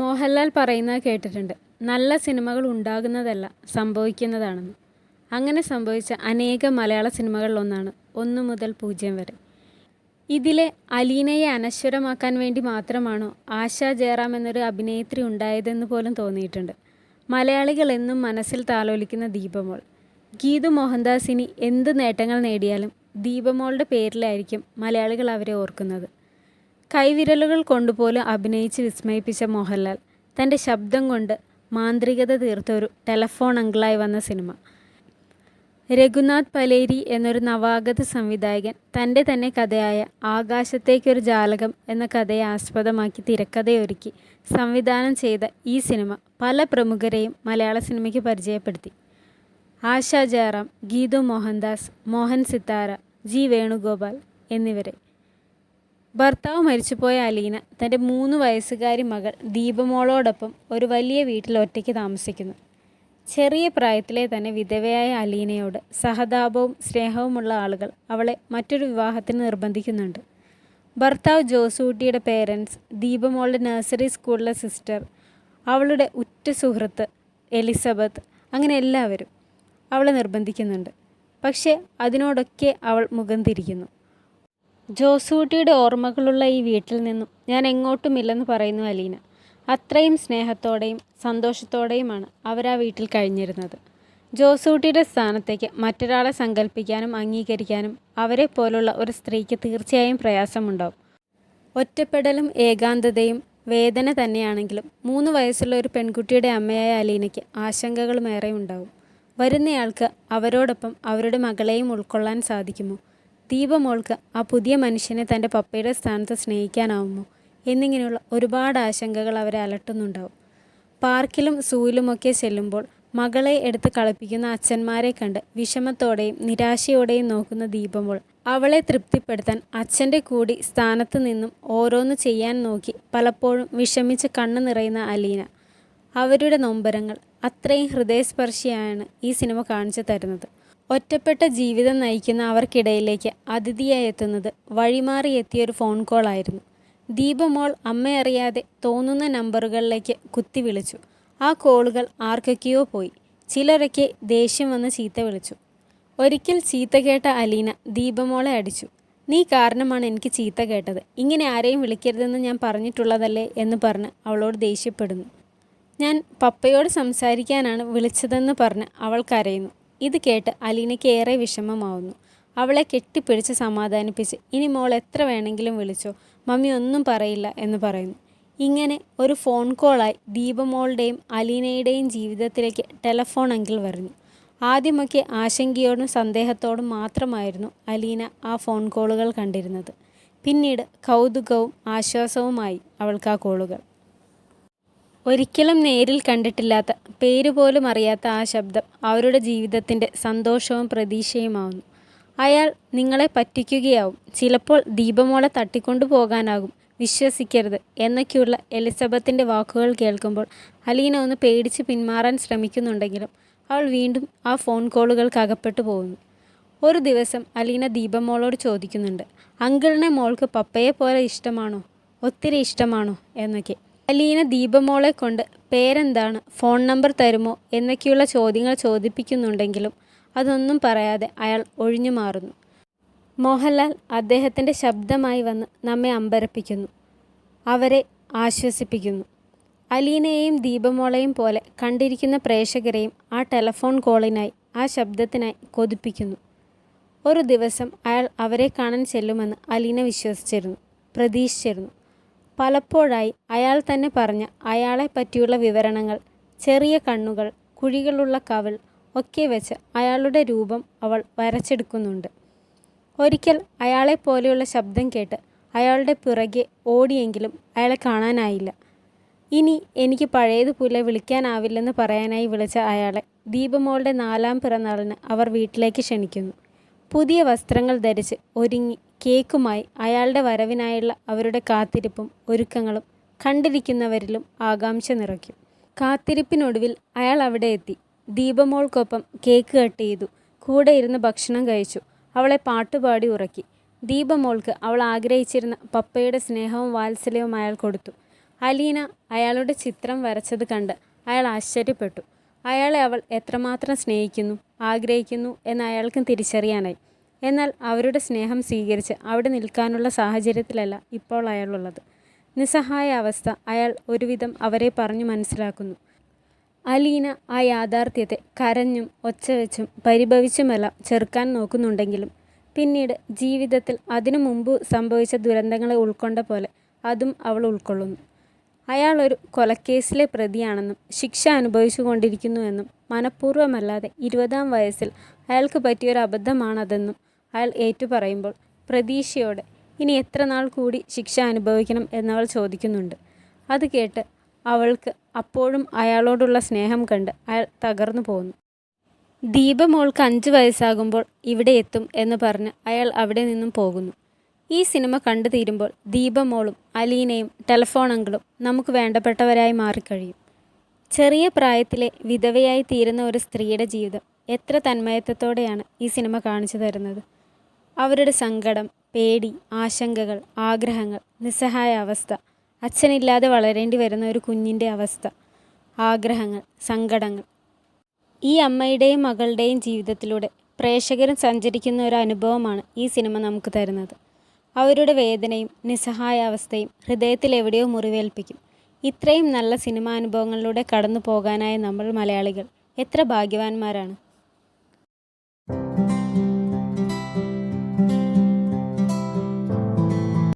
മോഹൻലാൽ പറയുന്നത് കേട്ടിട്ടുണ്ട്. നല്ല സിനിമകൾ ഉണ്ടാകുന്നതല്ല സംഭവിക്കുന്നതാണെന്ന്. അങ്ങനെ സംഭവിച്ച അനേക മലയാള സിനിമകളിലൊന്നാണ് ഒന്നു മുതൽ പൂജ്യം വരെ. ഇതിലെ അലീനയെ അനശ്വരമാക്കാൻ വേണ്ടി മാത്രമാണോ ആശാ ജയറാം എന്നൊരു അഭിനേത്രി ഉണ്ടായതെന്ന് പോലും തോന്നിയിട്ടുണ്ട്. മലയാളികൾ എന്നും മനസ്സിൽ താലോലിക്കുന്ന ദീപമോൾ. ഗീതു മോഹൻദാസിനി എന്ത് നേട്ടങ്ങൾ നേടിയാലും ദീപമോളുടെ പേരിലായിരിക്കും മലയാളികൾ അവരെ ഓർക്കുന്നത്. കൈവിരലുകൾ കൊണ്ടുപോലും അഭിനയിച്ച് വിസ്മയിപ്പിച്ച മോഹൻലാൽ തന്റെ ശബ്ദം കൊണ്ട് മാന്ത്രികത തീർത്ത ഒരു ടെലഫോൺ അങ്കിളായി വന്ന സിനിമ. രഘുനാഥ് പലേരി എന്നൊരു നവാഗത സംവിധായകൻ തന്റെ തന്നെ കഥയായ ആകാശത്തേക്കൊരു ജാലകം എന്ന കഥയെ ആസ്പദമാക്കി തിരക്കഥയൊരുക്കി സംവിധാനം ചെയ്ത ഈ സിനിമ പല പ്രമുഖരെയും മലയാള സിനിമയ്ക്ക് പരിചയപ്പെടുത്തി. ആശാ ജയറാം ഗീതു മോഹൻദാസ് മോഹൻ സിത്താര ജി വേണുഗോപാൽ എന്നിവരെ. ഭർത്താവ് മരിച്ചുപോയ അലീന തന്റെ മൂന്ന് വയസ്സുകാരി മകൾ ദീപമോളോടൊപ്പം ഒരു വലിയ വീട്ടിൽ ഒറ്റയ്ക്ക് താമസിക്കുന്നു. ചെറിയ പ്രായത്തിലെ തന്നെ വിധവയായ അലീനയോട് സഹതാപവും സ്നേഹവുമുള്ള ആളുകൾ അവളെ മറ്റൊരു വിവാഹത്തിന് നിർബന്ധിക്കുന്നുണ്ട്. ഭർത്താവ് ജോസൂട്ടിയുടെ പേരൻസ് ദീപമോളുടെ നഴ്സറി സ്കൂളിലെ സിസ്റ്റർ അവളുടെ ഉറ്റ സുഹൃത്ത് എലിസബത്ത് അങ്ങനെ എല്ലാവരും അവളെ നിർബന്ധിക്കുന്നുണ്ട്. പക്ഷേ അതിനോടൊക്കെ അവൾ മുഖം തിരിക്കുന്നു. ജോസൂട്ടിയുടെ ഓർമ്മകളുള്ള ഈ വീട്ടിൽ നിന്നും ഞാൻ എങ്ങോട്ടുമില്ലെന്ന് പറയുന്നു അലീന. അത്രയും സ്നേഹത്തോടെയും സന്തോഷത്തോടെയുമാണ് അവരാ വീട്ടിൽ കഴിഞ്ഞിരുന്നത്. ജോസൂട്ടിയുടെ സ്ഥാനത്തേക്ക് മറ്റൊരാളെ സങ്കല്പിക്കാനും അംഗീകരിക്കാനും അവരെ പോലുള്ള ഒരു സ്ത്രീക്ക് തീർച്ചയായും പ്രയാസമുണ്ടാവും. ഒറ്റപ്പെടലും ഏകാന്തതയും വേദന തന്നെയാണെങ്കിലും മൂന്ന് വയസ്സുള്ള ഒരു പെൺകുട്ടിയുടെ അമ്മയായ അലീനയ്ക്ക് ആശങ്കകളും ഏറെ ഉണ്ടാവും വരുന്നയാൾക്ക് അവരോടൊപ്പം അവരുടെ മകളെയും ഉൾക്കൊള്ളാൻ സാധിക്കുമോ? ദീപമോൾക്ക് ആ പുതിയ മനുഷ്യനെ തന്റെ പപ്പയുടെ സ്ഥാനത്ത് സ്നേഹിക്കാനാവുമോ? എന്നിങ്ങനെയുള്ള ഒരുപാട് ആശങ്കകൾ അവരെ അലട്ടുന്നുണ്ടാവും. പാർക്കിലും സൂയിലുമൊക്കെ ചെല്ലുമ്പോൾ മകളെ എടുത്ത് കളിപ്പിക്കുന്ന അച്ഛന്മാരെ കണ്ട് വിഷമത്തോടെയും നിരാശയോടെയും നോക്കുന്ന ദീപമോൾ അവളെ തൃപ്തിപ്പെടുത്താൻ അച്ഛന്റെ കൂടി സ്ഥാനത്ത് നിന്നും ഓരോന്ന് ചെയ്യാൻ നോക്കി പലപ്പോഴും വിഷമിച്ച് കണ്ണു നിറയുന്ന അലീന. അവരുടെ നൊമ്പരങ്ങൾ അത്രയും ഹൃദയസ്പർശിയാണ് ഈ സിനിമ കാണിച്ചു തരുന്നത്. ഒറ്റപ്പെട്ട ജീവിതം നയിക്കുന്ന അവർക്കിടയിലേക്ക് അതിഥിയായി എത്തുന്നത് വഴിമാറി എത്തിയൊരു ഫോൺ കോൾ ആയിരുന്നു. ദീപമോൾ അമ്മയറിയാതെ തോന്നുന്ന നമ്പറുകളിലേക്ക് കുത്തി വിളിച്ചു. ആ കോളുകൾ ആർക്കൊക്കെയോ പോയി. ചിലരൊക്കെ ദേഷ്യം വന്ന് ചീത്ത വിളിച്ചു. ഒരിക്കൽ ചീത്ത കേട്ട അലീന ദീപമോളെ അടിച്ചു. നീ കാരണമാണ് എനിക്ക് ചീത്ത കേട്ടത്. ഇങ്ങനെ ആരെയും വിളിക്കരുതെന്ന് ഞാൻ പറഞ്ഞിട്ടുള്ളതല്ലേ? എന്ന് പറഞ്ഞ് അവളോട് ദേഷ്യപ്പെടുന്നു. ഞാൻ പപ്പയോട് സംസാരിക്കാനാണ് വിളിച്ചതെന്ന് പറഞ്ഞ് അവൾ കരയുന്നു. ഇത് കേട്ട് അലീനയ്ക്ക് ഏറെ വിഷമമാവുന്നു. അവളെ കെട്ടിപ്പിടിച്ച് സമാധാനിപ്പിച്ച് ഇനി മോൾ എത്ര വേണമെങ്കിലും വിളിച്ചോ മമ്മി ഒന്നും പറയില്ല എന്ന് പറയുന്നു. ഇങ്ങനെ ഒരു ഫോൺ കോളായി ദീപമോളുടെയും അലീനയുടെയും ജീവിതത്തിലേക്ക് ടെലഫോൺ അങ്കിൾ വരുന്നു. ആദ്യമൊക്കെ ആശങ്കയോടും സന്ദേഹത്തോടും മാത്രമായിരുന്നു അലീന ആ ഫോൺ കോളുകൾ കണ്ടിരുന്നത്. പിന്നീട് കൗതുകവും ആശ്വാസവുമായി അവൾക്ക് ആ കോളുകൾ. ഒരിക്കലും നേരിൽ കണ്ടിട്ടില്ലാത്ത പേര് പോലും അറിയാത്ത ആ ശബ്ദം അവരുടെ ജീവിതത്തിന്റെ സന്തോഷവും പ്രതീക്ഷയുമാവുന്നു. അയാൾ നിങ്ങളെ പറ്റിക്കുകയാവും ചിലപ്പോൾ ദീപമോളെ തട്ടിക്കൊണ്ടു പോകാനാകും വിശ്വസിക്കരുത് എന്നൊക്കെയുള്ള എലിസബത്തിന്റെ വാക്കുകൾ കേൾക്കുമ്പോൾ അലീന ഒന്ന് പേടിച്ച് പിന്മാറാൻ ശ്രമിക്കുന്നുണ്ടെങ്കിലും അവൾ വീണ്ടും ആ ഫോൺ കോളുകൾക്ക് അകപ്പെട്ടു പോകുന്നു. ഒരു ദിവസം അലീന ദീപമോളോട് ചോദിക്കുന്നുണ്ട് അങ്കിളിനെ മോൾക്ക് പപ്പയെ പോലെ ഇഷ്ടമാണോ? ഒത്തിരി ഇഷ്ടമാണോ? എന്നൊക്കെ. അലീന ദീപമോളെ കൊണ്ട് പേരെന്താണ് ഫോൺ നമ്പർ തരുമോ എന്നൊക്കെയുള്ള ചോദ്യങ്ങൾ ചോദിപ്പിക്കുന്നുണ്ടെങ്കിലും അതൊന്നും പറയാതെ അയാൾ ഒഴിഞ്ഞു മാറുന്നു. മോഹൻലാൽ അദ്ദേഹത്തിന്റെ ശബ്ദമായി വന്ന് നമ്മെ അമ്പരപ്പിക്കുന്നു. അവരെ ആശ്വസിപ്പിക്കുന്നു. അലീനയെയും ദീപമോളെയും പോലെ കണ്ടിരിക്കുന്ന പ്രേക്ഷകരെയും ആ ടെലഫോൺ കോളിനായി ആ ശബ്ദത്തിനായി കൊതിപ്പിക്കുന്നു. ഒരു ദിവസം അയാൾ അവരെ കാണാൻ ചെല്ലുമെന്ന് അലീന വിശ്വസിച്ചിരുന്നു പ്രതീക്ഷിച്ചിരുന്നു. പലപ്പോഴായി അയാൾ തന്നെ പറഞ്ഞ അയാളെ പറ്റിയുള്ള വിവരണങ്ങൾ ചെറിയ കണ്ണുകൾ കുഴികളുള്ള കവിൾ ഒക്കെ വെച്ച് അയാളുടെ രൂപം അവൾ വരച്ചെടുക്കുന്നുണ്ട്. ഒരിക്കൽ അയാളെപ്പോലെയുള്ള ശബ്ദം കേട്ട് അയാളുടെ പിറകെ ഓടിയെങ്കിലും അയാളെ കാണാനായില്ല. ഇനി എനിക്ക് പഴയതുപോലെ വിളിക്കാനാവില്ലെന്ന് പറയാനായി വിളിച്ച അയാളെ ദീപമോളുടെ നാലാം പിറന്നാളിന് അവർ വീട്ടിലേക്ക് ക്ഷണിക്കുന്നു. പുതിയ വസ്ത്രങ്ങൾ ധരിച്ച് ഒരുങ്ങി കേക്കുമായി അയാളുടെ വരവിനായുള്ള അവരുടെ കാത്തിരിപ്പും ഒരുക്കങ്ങളും കണ്ടിരിക്കുന്നവരിലും ആകാംക്ഷ നിറയ്ക്കും. കാത്തിരിപ്പിനൊടുവിൽ അയാൾ അവിടെ എത്തി. ദീപമോൾക്കൊപ്പം കേക്ക് കട്ട് ചെയ്തു. കൂടെ ഇരുന്ന് ഭക്ഷണം കഴിച്ചു. അവളെ പാട്ടുപാടി ഉറക്കി. ദീപമോൾക്ക് അവൾ ആഗ്രഹിച്ചിരുന്ന പപ്പയുടെ സ്നേഹവും വാത്സല്യവും അയാൾ കൊടുത്തു. അലീന അയാളുടെ ചിത്രം വരച്ചത് കണ്ട് അയാൾ ആശ്ചര്യപ്പെട്ടു. അയാളെ അവൾ എത്രമാത്രം സ്നേഹിക്കുന്നു ആഗ്രഹിക്കുന്നു എന്ന് അയാൾക്കും തിരിച്ചറിയാനായി. എന്നാൽ അവരുടെ സ്നേഹം സ്വീകരിച്ച് അവിടെ നിൽക്കാനുള്ള സാഹചര്യത്തിലല്ല ഇപ്പോൾ അയാളുള്ളത്. നിസ്സഹായ അവസ്ഥ അയാൾ ഒരുവിധം അവരെ പറഞ്ഞു മനസ്സിലാക്കുന്നു. അലീന ആ യാഥാർത്ഥ്യത്തെ കരഞ്ഞും ഒച്ചവെച്ചും പരിഭവിച്ചുമെല്ലാം ചെറുക്കാൻ നോക്കുന്നുണ്ടെങ്കിലും പിന്നീട് ജീവിതത്തിൽ അതിനു മുമ്പ് സംഭവിച്ച ദുരന്തങ്ങളെ ഉൾക്കൊണ്ട പോലെ അതും അവൾ ഉൾക്കൊള്ളുന്നു. അയാൾ ഒരു കൊലക്കേസിലെ പ്രതിയാണെന്നും ശിക്ഷ അനുഭവിച്ചു കൊണ്ടിരിക്കുന്നുവെന്നും മനഃപൂർവമല്ലാതെ ഇരുപതാം വയസ്സിൽ അയാൾക്ക് പറ്റിയൊരു അബദ്ധമാണതെന്നും അയാൾ ഏറ്റുപറയുമ്പോൾ പ്രതീക്ഷയോടെ ഇനി എത്ര നാൾ കൂടി ശിക്ഷ അനുഭവിക്കണം? എന്നവൾ ചോദിക്കുന്നുണ്ട്. അത് കേട്ട് അവൾക്ക് അപ്പോഴും അയാളോടുള്ള സ്നേഹം കണ്ട് അയാൾ തകർന്നു പോകുന്നു ദീപമോൾക്ക് അഞ്ച് വയസ്സാകുമ്പോൾ ഇവിടെ എത്തും എന്ന് പറഞ്ഞ് അയാൾ അവിടെ നിന്നും പോകുന്നു. ഈ സിനിമ കണ്ടു തീരുമ്പോൾ ദീപമോളും അലീനയും ടെലഫോൺ നമുക്ക് വേണ്ടപ്പെട്ടവരായി മാറിക്കഴിയും. ചെറിയ പ്രായത്തിലെ വിധവയായി തീരുന്ന ഒരു സ്ത്രീയുടെ ജീവിതം എത്ര തന്മയത്വത്തോടെയാണ് ഈ സിനിമ കാണിച്ചു തരുന്നത്? അവരുടെ സങ്കടം പേടി ആശങ്കകൾ ആഗ്രഹങ്ങൾ നിസ്സഹായ അവസ്ഥ അച്ഛനില്ലാതെ വളരേണ്ടി വരുന്ന ഒരു കുഞ്ഞിന്റെ അവസ്ഥ ആഗ്രഹങ്ങൾ സങ്കടങ്ങൾ. ഈ അമ്മയുടെയും മകളുടെയും ജീവിതത്തിലൂടെ പ്രേക്ഷകരും സഞ്ചരിക്കുന്ന ഒരു അനുഭവമാണ് ഈ സിനിമ നമുക്ക് തരുന്നത്. അവരുടെ വേദനയും നിസ്സഹായ അവസ്ഥയും ഹൃദയത്തിൽ എവിടെയോ മുറിവേൽപ്പിക്കും. ഇത്രയും നല്ല സിനിമാനുഭവങ്ങളിലൂടെ കടന്നു പോകാനായ നമ്മൾ മലയാളികൾ എത്ര ഭാഗ്യവാന്മാരാണ്.